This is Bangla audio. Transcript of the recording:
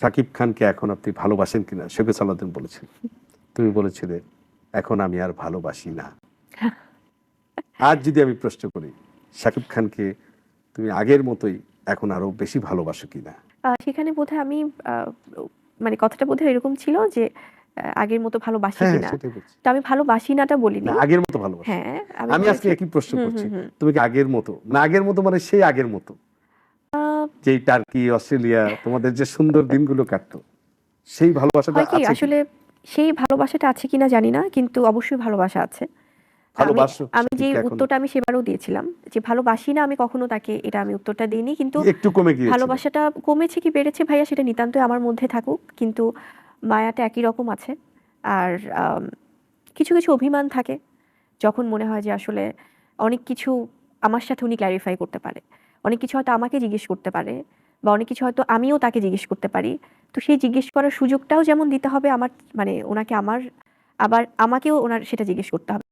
সাকিব খানকে এখন আপনি ভালোবাসেন কিনা শোকে সালাউদ্দিন বলেছেন। তুমি বলেছিলে এখন আমি আর ভালোবাসি না। আজ যদি আমি প্রশ্ন করি সাকিব খানকে তুমি আগের মতোই এখন আরও বেশি ভালোবাসো কিনা? সেখানে বোধহয় আমি মানে কথাটা বোধহয় এরকম ছিল যে আগের মতো ভালোবাসি হ্যাঁ কিনা। তো আমি ভালোবাসি নাটা বলি না আগের মতো ভালোবাসো। হ্যাঁ আমি আজকে একই প্রশ্ন করছি। তুমি কি আগের মতো? না আগের মতো মানে সেই আগের মতো। যেই টার্কি অস্ট্রেলিয়া তোমাদের যে সুন্দর দিনগুলো কাটতো সেই ভালোবাসাটা আছে আসলে সেই ভালোবাসাটা আছে কিনা জানি না কিন্তু অবশ্যই ভালোবাসা আছে। আমি- যে উত্তরটা আমি সেবারও দিয়েছিলাম যে ভালোবাসি না আমি কখনো তাকে এটা আমি উত্তরটা দিইনি কিন্তু একটু কমে গিয়েছে ভালোবাসাটা কমেছে কি বেড়েছে ভাইয়া সেটা নিতান্তই আমার মধ্যে থাকুক কিন্তু মায়াটা একই রকম আছে। আর কিছু কিছু অভিমান থাকে যখন মনে হয় যে আসলে অনেক কিছু আমার সাথে উনি ক্ল্যারিফাই করতে পারে। অনেক কিছু হয়তো আমাকে জিজ্ঞেস করতে পারে বা অনেক কিছু হয়তো আমিও তাকে জিজ্ঞেস করতে পারি। তো সেই জিজ্ঞেস করার সুযোগটাও যেমন দিতে হবে, আমার মানে ওনাকে আমার, আবার আমাকেও ওনার সেটা জিজ্ঞেস করতে হবে।